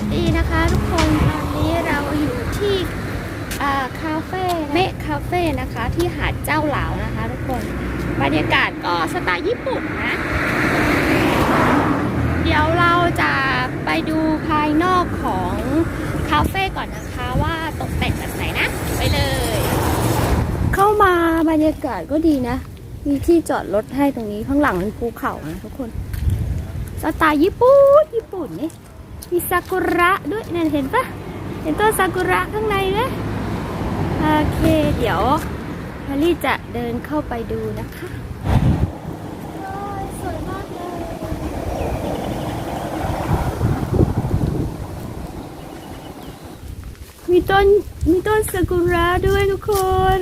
วัสดีนะคะทุกคนตอนนี้เราอยู่ที่อ่าคาเฟ่เมะคาเฟ่นะคะ ที่หาดเจ้าหลาวนะคะทุกคนบรรยากาศก็สไตล์ญี่ปุ่นนะ เดี๋ยวเราจะไปดูภายนอกของคาเฟ่ก่อนนะคะว่าตกแต่งแบบไหนนะ ไปเลย เข้ามาบรรยากาศก็ดีนะ มีที่จอดรถให้ตรงนี้ข้างหลังเป็นภูเขานะทุกคนสไตล์ญี่ปุ่นญี่ปุ่นนี่ มีซากุระด้วยนั่นเห็นปะเห็นต้นซากุระข้างในไหมโอเค เดี๋ยวฮารี่จะเดินเข้าไปดูนะคะสวยมากเลยมีต้นมีต้นซากุระด้วยทุกคน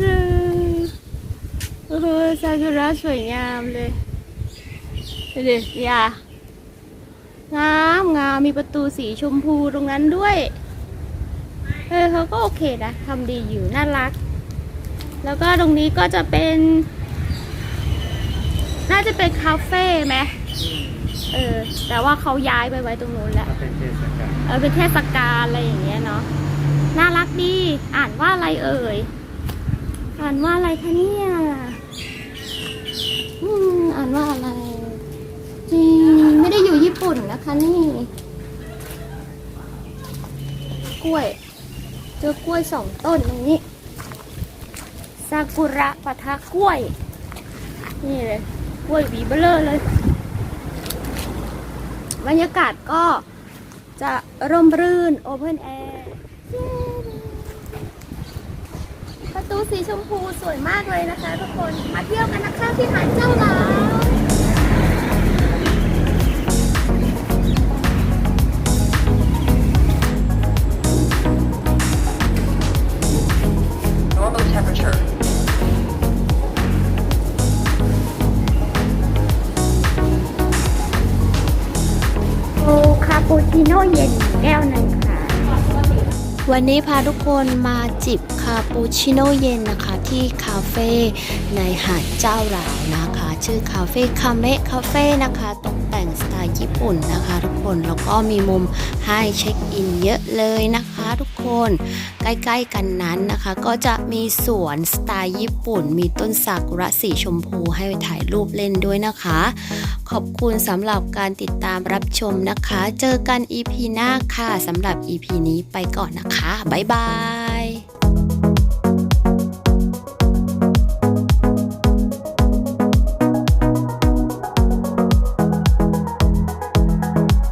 โอ้โหซากุระสวยงามเลยเดูดิอย่า งามงามมีประตูสีชมพูตรงนั้นด้วย เออเขาก็โอเคนะทำดีอยู่น่ารัก แล้วก็ตรงนี้ก็จะเป็น น่าจะเป็นคาเฟ่ไหมเออ แต่ว่าเขาย้ายไปไว้ตรงนู้นแล้วถ้าเป็นเทศกาลเออเป็นเทศกาลอะไรอย่างเงี้ยเนาะน่ารักดี อ่านว่าอะไรเอ่ย อ่านว่าอะไรคะเนี่ย กล้วย เจอกล้วยสองต้นตรงนี้ซากุระปะทะกล้วย นี่เลยกล้วยหวีเบลอเลย บรรยากาศก็จะร่มรื่นโอเพนแอร์ประตูสีชมพูสวยมากเลยนะคะทุกคน มาเที่ยวกันนะคะที่หาดเจ้าหลา ปูชิโน่เย็นแก้วหนึ่งค่ะ วันนี้พาทุกคนมาจิบคาปูชิโน่เย็นนะคะ ที่คาเฟ่ในหาดเจ้าหลาวนะคะชื่อคาเฟ่คาเมะคาเฟ่นะคะตกแต่งสไตล์ญี่ปุ่นนะคะ ทุกคนแล้วก็มีมุมให้เช็คอินเยอะเลยนะคะทุกคนใกล้ๆกันนั้นนะคะ ก็จะมีสวนสไตล์ญี่ปุ่น มีต้นซากุระสีชมพูให้ถ่ายรูปเล่นด้วยนะคะ ขอบคุณสำหรับการติดตามรับชมนะคะ เจอกัน EP หน้าค่ะสำหรับ EP นี้ไปก่อนนะคะ บ๊ายบาย